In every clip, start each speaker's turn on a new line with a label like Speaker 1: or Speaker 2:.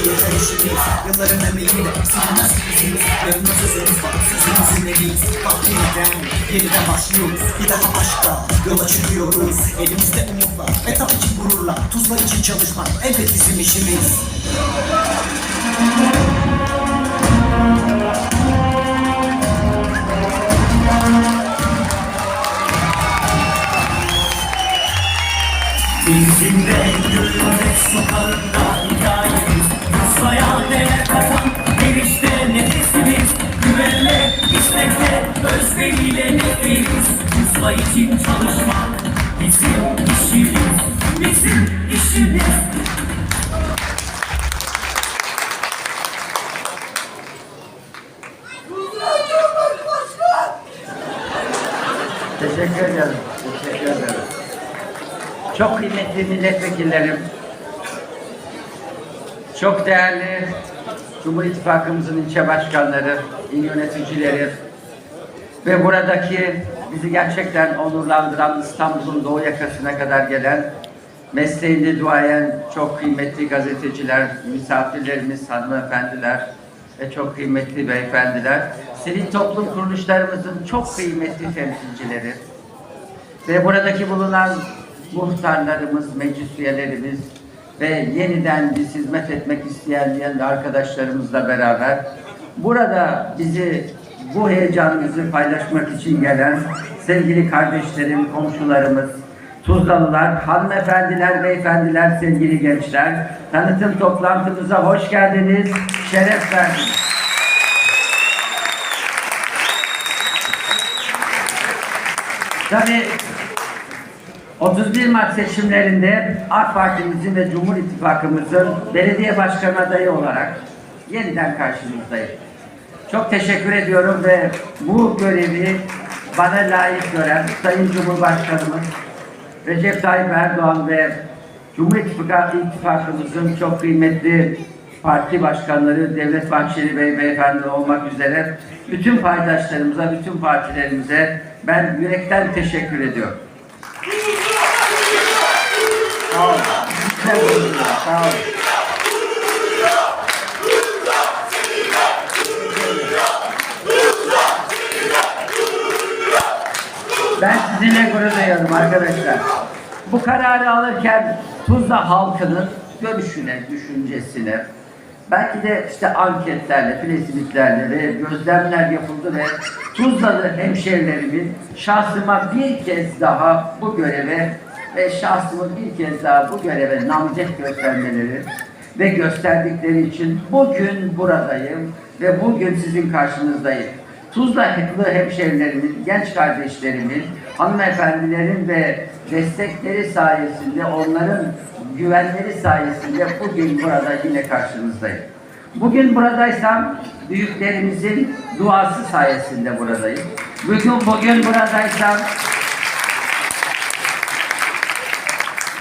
Speaker 1: Kızların emeğiyle silinmez izimiz Yarına sözümüz var sözümüzün eriyiz Bak yeniden yeniden başlıyoruz Bir daha aşkla yola çıkıyoruz Elimizde umutlar ve tabii ki gururla Tuzlar için çalışmak elbet bizim işimiz Bizim yürümek sokağında Tuzlaya değer katan Gelişte nefesimiz Güvenle, istekle, özveriyle nefis Tuzla için çalışmak Bizim işimiz Bizim işimiz
Speaker 2: Teşekkür ederim. Teşekkür ederim. Çok kıymetli milletvekillerim, çok değerli Cumhur İttifakımızın ilçe başkanları, il yöneticileri ve buradaki bizi gerçekten onurlandıran İstanbul'un doğu yakasına kadar gelen mesleğinde duayen çok kıymetli gazeteciler, misafirlerimiz, hanımefendiler ve çok kıymetli beyefendiler, sivil toplum kuruluşlarımızın çok kıymetli temsilcileri, ve buradaki bulunan muhtarlarımız, meclis üyelerimiz ve yeniden biz hizmet etmek isteyen arkadaşlarımızla beraber burada bizi bu heyecanımızı paylaşmak için gelen sevgili kardeşlerim, komşularımız, Tuzlalılar, hanımefendiler, beyefendiler, sevgili gençler, tanıtım toplantımıza hoş geldiniz, şeref verdiniz. Tabii 31 Mart seçimlerinde AK Parti'mizin ve Cumhur İttifakımızın belediye başkanı adayı olarak yeniden karşınızdayım. Çok teşekkür ediyorum ve bu görevi bana layık gören Sayın Cumhurbaşkanımız Recep Tayyip Erdoğan ve Cumhur İttifakı, İttifakımızın çok kıymetli parti başkanları Devlet Bahçeli Bey beyefendi olmak üzere bütün paydaşlarımıza, bütün partilerimize ben yürekten teşekkür ediyorum. Ben sizinle gurur arkadaşlar. Bu kararı alırken Tuzla halkının görüşüne, düşüncesine, belki de işte anketlerle, plesimitlerle ve gözlemler yapıldı ve Tuzlalı hemşerilerimin şahsıma bir kez daha bu göreve ve şahsımı bir kez daha bu göreve namzet göstermeleri ve gösterdikleri için bugün buradayım ve bugün sizin karşınızdayım. Tuzla hemşerilerimin, genç kardeşlerimin, hanımefendilerin ve destekleri sayesinde, onların güvenleri sayesinde bugün burada yine karşınızdayım. Bugün buradaysam büyüklerimizin duası sayesinde buradayım. Bugün bugün buradaysam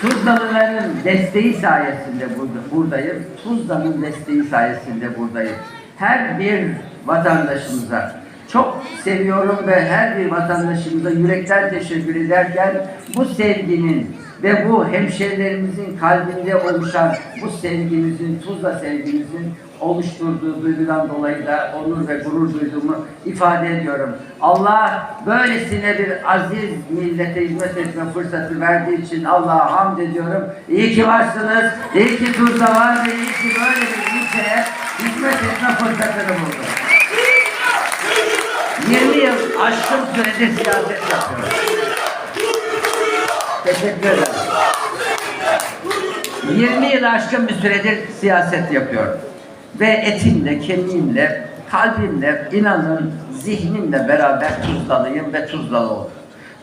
Speaker 2: Tuzlalıların desteği sayesinde burada, buradayım. Tuzla'nın desteği sayesinde buradayım. Her bir vatandaşımıza çok seviyorum ve her bir vatandaşımıza yürekten teşekkür ederken bu sevginin ve bu hemşerilerimizin kalbinde oluşan bu sevgimizin, Tuzla sevgimizin oluşturduğu duygudan dolayı da onur ve gurur duyduğumu ifade ediyorum. Allah böylesine bir aziz millete hizmet etme fırsatı verdiği için Allah'a hamd ediyorum. İyi ki varsınız, iyi ki Tuzla var ve iyi ki böyle bir ülkeye hizmet etme fırsatını buldum. 20 yıl aşkın sürede siyaset yapıyorum. Teşekkür ederim. 20 yıl aşkın bir süredir siyaset yapıyorum. Ve etimle, kemiğimle, kalbimle, inanın zihnimle beraber Tuzlalıyım ve Tuzlalı oldum.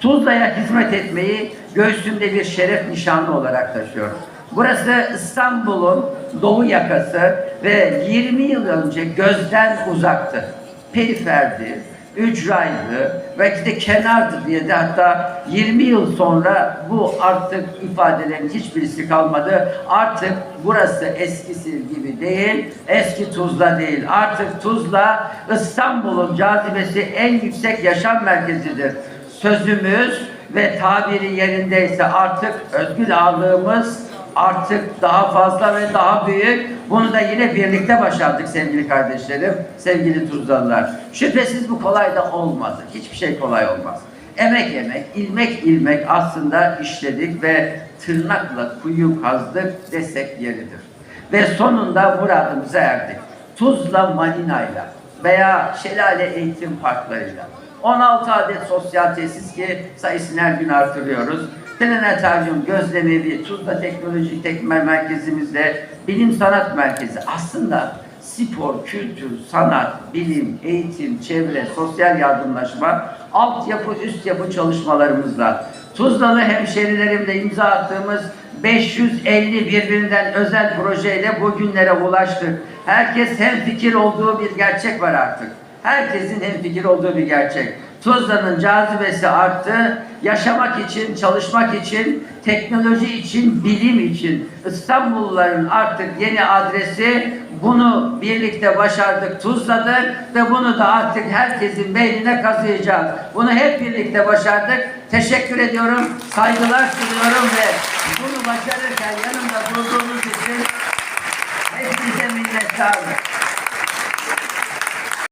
Speaker 2: Tuzla'ya hizmet etmeyi göğsümde bir şeref nişanı olarak taşıyorum. Burası İstanbul'un doğu yakası ve 20 yıl önce gözden uzaktı. Periferdi, ücraydı, belki de kenardı diye de hatta 20 yıl sonra bu artık ifadelerin hiçbirisi kalmadı. Artık burası eskisi gibi değil, eski Tuzla değil. Artık Tuzla İstanbul'un cazibesi en yüksek yaşam merkezidir. Sözümüz ve tabiri yerindeyse artık özgür ağırlığımız artık daha fazla ve daha büyük Bunu da yine birlikte başardık sevgili kardeşlerim, sevgili Tuzlalılar. Şüphesiz bu kolay da olmadı. Hiçbir şey kolay olmaz. Emek emek, ilmek ilmek aslında işledik ve tırnakla kuyu kazdık desek yeridir. Ve sonunda muradımıza erdik. Tuzla Marina'yla veya Şelale Eğitim Parkları'yla 16 adet sosyal tesis ki sayısını her gün artırıyoruz. Planetaryum, Gözlemevi, Tuzla Teknolojik Tekme Merkezimizde Bilim Sanat Merkezi aslında spor, kültür, sanat, bilim, eğitim, çevre, sosyal yardımlaşma, altyapı, üst yapı çalışmalarımızla Tuzlalı hemşerilerimle imza attığımız 550 birbirinden özel projeyle bugünlere ulaştık. Herkes hemfikir olduğu bir gerçek var artık. Herkesin hemfikir olduğu bir gerçek. Tuzla'nın cazibesi arttı. Yaşamak için, çalışmak için, teknoloji için, bilim için İstanbulluların artık yeni adresi bunu birlikte başardık Tuzla'dır ve bunu da artık herkesin beynine kazıyacağız. Bunu hep birlikte başardık. Teşekkür ediyorum, saygılar sunuyorum ve bunu başarırken yanımda durduğunuz için hepinize minnettarım.